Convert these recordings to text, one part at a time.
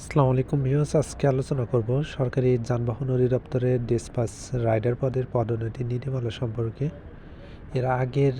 আসসালামু আলাইকুম ভিউয়ার্স, আজকে আলোচনা করব সরকারি যানবাহন অধিদপ্তরের ডিসপাস রাইডার পদের পদোন্নতি নীতিমালা সম্পর্কে। এর আগের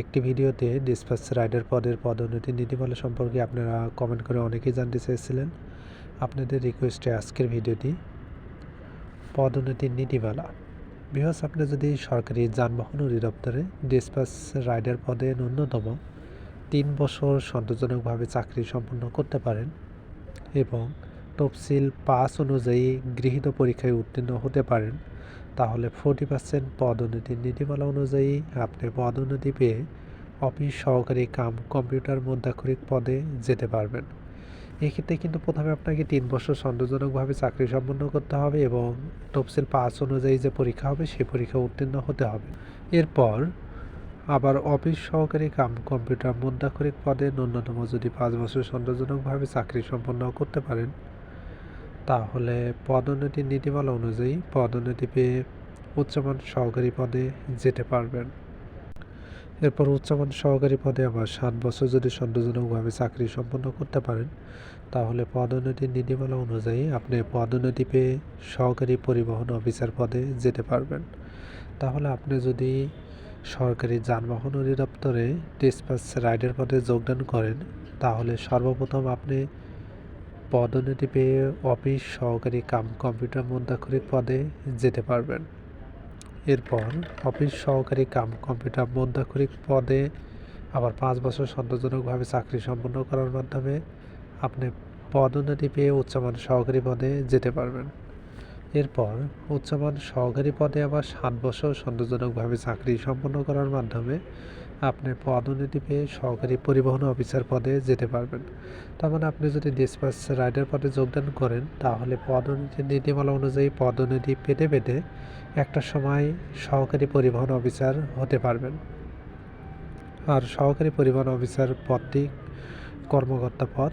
একটি ভিডিওতে ডিসপাস রাইডার পদের পদোন্নতি নীতিমালা সম্পর্কে আপনারা কমেন্ট করে অনেকেই জানতে চেয়েছিলেন। আপনাদের রিকোয়েস্টে আজকের ভিডিওটি পদোন্নতির নীতিমালা। ভিউয়ার্স, আপনি যদি সরকারি যানবাহন অধিদপ্তরে ডিসপাস রাইডার পদে ন্যূনতম তিন বছর সন্তোষজনকভাবে চাকরি সম্পন্ন করতে পারেন এবং তফসিল পাস অনুযায়ী গৃহীত পরীক্ষায় উত্তীর্ণ হতে পারেন, তাহলে ফোর্টি পার্সেন্ট পদোন্নতির নীতিমালা অনুযায়ী আপনি পদোন্নতি পেয়ে অফিস সহকারী কাম কম্পিউটার মধ্যাক্ষরিক পদে যেতে পারবেন। এক্ষেত্রে কিন্তু প্রথমে আপনাকে তিন বছর সন্তোষজনকভাবে চাকরি সম্পন্ন করতে হবে এবং তফসিল পাস অনুযায়ী যে পরীক্ষা হবে, সেই পরীক্ষা উত্তীর্ণ হতে হবে। এরপর আবার অফিস সহকারী কাম কম্পিউটার মধ্যাক্ষরিক পদে ন্যূনতম যদি পাঁচ বছর সন্তোষজনকভাবে চাকরি সম্পন্ন করতে পারেন, তাহলে পদোন্নতির নীতিমালা অনুযায়ী পদোন্নতি পেয়ে উচ্চমান সহকারী পদে যেতে পারবেন। এরপর উচ্চমান সহকারী পদে আবার সাত বছর যদি সন্তোষজনকভাবে চাকরি সম্পন্ন করতে পারেন, তাহলে পদোন্নতির নীতিমালা অনুযায়ী আপনি পদোন্নতি পেয়ে সহকারী পরিবহন অফিসার পদে যেতে পারবেন। তাহলে আপনি যদি সরকারি যানবাহন অধিদপ্তরে ডিসপাস রাইডার পদে যোগদান করেন, তাহলে সর্বপ্রথম আপনি পদোন্নতি পেয়ে অফিস, সহকারী কাম, কম্পিউটার মধ্যাক্ষরিক পদে যেতে পারবেন। এরপর অফিস, সহকারী কাম, কম্পিউটার মধ্যাক্ষরিক পদে আবার পাঁচ বছর সন্তোষজনকভাবে চাকরি সম্পন্ন করার মাধ্যমে আপনি পদোন্নতি পেয়ে উচ্চমান সহকারী পদে যেতে পারবেন। এরপর উচ্চমান সহকারী পদে আবার সাত বছর সন্তোষজনকভাবে চাকরি সম্পন্ন করার মাধ্যমে আপনি পদোন্নতি পেয়ে সহকারী পরিবহন অফিসার পদে যেতে পারবেন। তার মানে আপনি যদি ডিসপাস রাইডার পদে যোগদান করেন, তাহলে পদোন্নতির নীতিমালা অনুযায়ী পদোন্নতি পেতে পেতে একটা সময় সহকারী পরিবহন অফিসার হতে পারবেন। আর সহকারী পরিবহন অফিসার পদটি কর্মকর্তা পদ।